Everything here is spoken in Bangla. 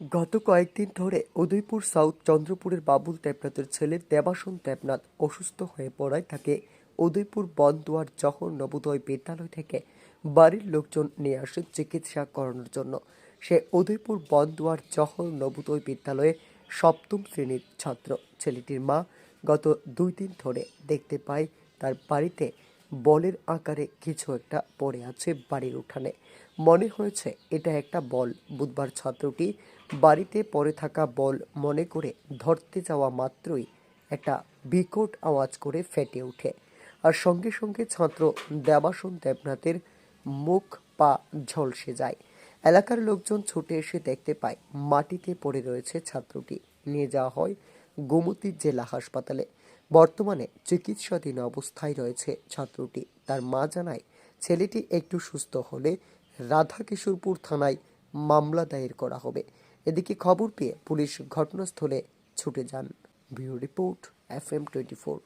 গত কয়েকদিন ধরে উদয়পুর সাউথ চন্দ্রপুরের বাবুল দেবনাথের ছেলে দেবাসন দেবনাথ অসুস্থ হয়ে পড়ায় তাকে উদয়পুর বনদুয়ার জহর নবোদয় বিদ্যালয় থেকে বাড়ির লোকজন নিয়ে আসে চিকিৎসা করানোর জন্য। সে উদয়পুর বনদুয়ার জহর নবোদয় বিদ্যালয়ে সপ্তম শ্রেণির ছাত্র। ছেলেটির মা গত দুই দিন ধরে দেখতে পায় তার বাড়িতে বলের আকারে কিছু একটা পড়ে আছে বাড়ির উঠানে। মনে হয়েছে, এটা একটা বল। বুধবার ছাত্রটি বাড়িতে পড়ে থাকা বল মনে করে ধরতে যাওয়া মাত্রই একটা বিকট আওয়াজ করে ফেটে ওঠে। আর সঙ্গে সঙ্গে ছাত্র দেবাসন দেবনাথের মুখ পা ঝলসে যায়। এলাকার লোকজন ছুটে এসে দেখতে পায়, মাটিতে পড়ে রয়েছে ছাত্রটি। নিয়ে যাওয়া হয় গোমতী জেলা হাসপাতালে। বর্তমানে চিকিৎসাধীন অবস্থায় রয়েছে ছাত্রটি। তার মা জানায়, ছেলেটি একটু সুস্থ হলে রাধাকিশোরপুর থানায় মামলা দায়ের করা হবে। এদিকে খবর পেয়ে পুলিশ ঘটনাস্থলে ছুটে যান। Bureau report F M twenty four.